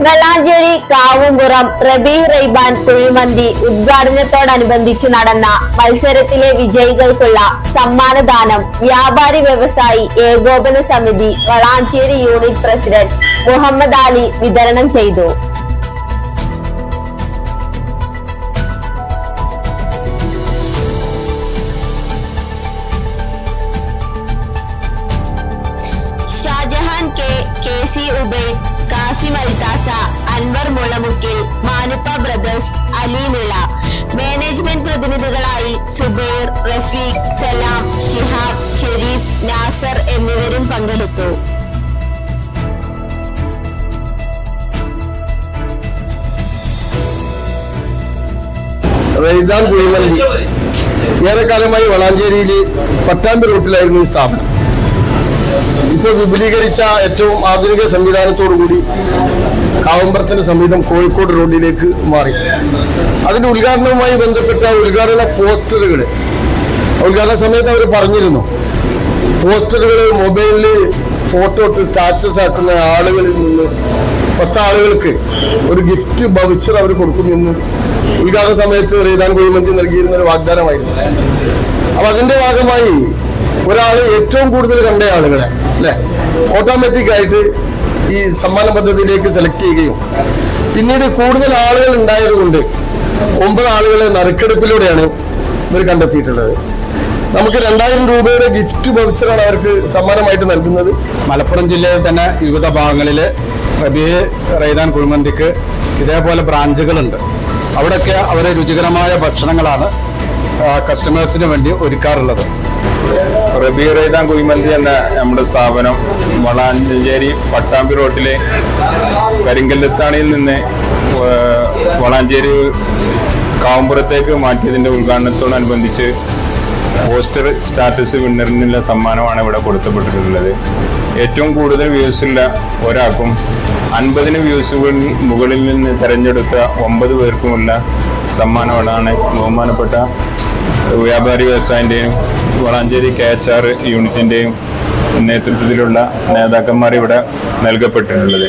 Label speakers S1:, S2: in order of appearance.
S1: വെള്ളാഞ്ചേരി കാവുംപുറം റബി റൈബാൻ കുഴിമന്തി ഉദ്ഘാടനത്തോടനുബന്ധിച്ചു നടന്ന മത്സരത്തിലെ വിജയികൾക്കുള്ള സമ്മാനദാനം വ്യാപാരി വ്യവസായി ഏകോപന സമിതി വളാഞ്ചേരി യൂണിറ്റ് പ്രസിഡന്റ് മുഹമ്മദ് അലി വിതരണം ചെയ്തു. സി ഉബൈദ് കാസിം മൽതാസ അൻവർ മുളമുക്കിൽ മാനുപ്പ ബ്രദേഴ്സ് അലിമിള മാനേജ്മെന്റ് പ്രതിനിധികളായി സുബൈർ റഫീഖ് സലാം ഷിഹാബ് ഷെരീഫ് നാസർ എന്നിവരും പങ്കെടുത്തു.
S2: റെയ്താൻ കുഴിമന്തി. ഏറെക്കാലമായി വളാഞ്ചേരിയിൽ പട്ടാമ്പി റൂട്ടിലായിരുന്നു ഈ സ്ഥാപനം. ഇപ്പോൾ വിപുലീകരിച്ച ഏറ്റവും ആധുനിക സംവിധാനത്തോടു കൂടി സമീപം കോഴിക്കോട് റോഡിലേക്ക് മാറി. അതിന്റെ ഉദ്ഘാടനവുമായി ബന്ധപ്പെട്ട ഉദ്ഘാടന പോസ്റ്ററുകൾ ഉദ്ഘാടന സമയത്ത് അവർ പറഞ്ഞിരുന്നു. പോസ്റ്ററുകൾ മൊബൈലിൽ ഫോട്ടോ ഇട്ട് സ്റ്റാറ്റസ് ആക്കുന്ന ആളുകളിൽ നിന്ന് പത്ത് ആളുകൾക്ക് ഒരു ഗിഫ്റ്റ് ഭവിച്ചർ അവർ കൊടുക്കുമെന്ന് ഉദ്ഘാടന സമയത്ത് റീതാൻ കുഴിമന്തി നൽകിയിരുന്ന ഒരു വാഗ്ദാനമായിരുന്നു. അപ്പൊ അതിന്റെ ഭാഗമായി ഒരാൾ ഏറ്റവും കൂടുതൽ കണ്ട ആളുകളെ അല്ലെ? ഓട്ടോമാറ്റിക് ആയിട്ട് ഈ സമ്മാന പദ്ധതിയിലേക്ക് സെലക്ട് ചെയ്യുകയും. പിന്നീട് കൂടുതൽ ആളുകൾ ഉണ്ടായതുകൊണ്ട് ഒമ്പത് ആളുകളെ നറുക്കെടുപ്പിലൂടെയാണ് ഇവർ കണ്ടെത്തിയിട്ടുള്ളത്. നമുക്ക് രണ്ടായിരം രൂപയുടെ ഗിഫ്റ്റ് വൗച്ചറാണ് അവർക്ക് സമ്മാനമായിട്ട് നൽകുന്നത്.
S3: മലപ്പുറം ജില്ലയിൽ തന്നെ വിവിധ ഭാഗങ്ങളിൽ റബി റൈദാൻ കുഴിമന്തിക്ക് ഇതേപോലെ ബ്രാഞ്ചുകളുണ്ട്. അവിടെയൊക്കെ അവർ രുചികരമായ ഭക്ഷണങ്ങളാണ് കസ്റ്റമേഴ്സിന് വേണ്ടി ഒരുക്കാറുള്ളത്.
S4: റബി റൈതാൻ കുഴിമന്തി എന്ന നമ്മുടെ സ്ഥാപനം വളാഞ്ചേരി പട്ടാമ്പി റോട്ടിലെ കരിങ്കല്ലത്താണിയിൽ നിന്ന് വളാഞ്ചേരി കാവുമ്പുറത്തേക്ക് മാറ്റിയതിന്റെ ഉദ്ഘാടനത്തോടനുബന്ധിച്ച് പോസ്റ്റർ സ്റ്റാറ്റസ് വിന്നറിനുള്ള സമ്മാനമാണ് ഇവിടെ കൊടുത്തപ്പെട്ടിട്ടുള്ളത് ഏറ്റവും കൂടുതൽ വ്യൂസ് ഉള്ള ഒരാൾക്കും അൻപതിന് വ്യൂസുകൾ മുകളിൽ നിന്ന് തിരഞ്ഞെടുത്ത ഒമ്പത് പേർക്കുമുള്ള സമ്മാനമാണ് ബഹുമാനപ്പെട്ട വ്യാപാരി വ്യവസായന്റെയും വളാഞ്ചേരി കെ എച്ച് ആർ യൂണിറ്റിന്റെയും നേതൃത്വത്തിലുള്ള നേതാക്കന്മാർ ഇവിടെ നൽകപ്പെട്ടിട്ടുള്ളത്.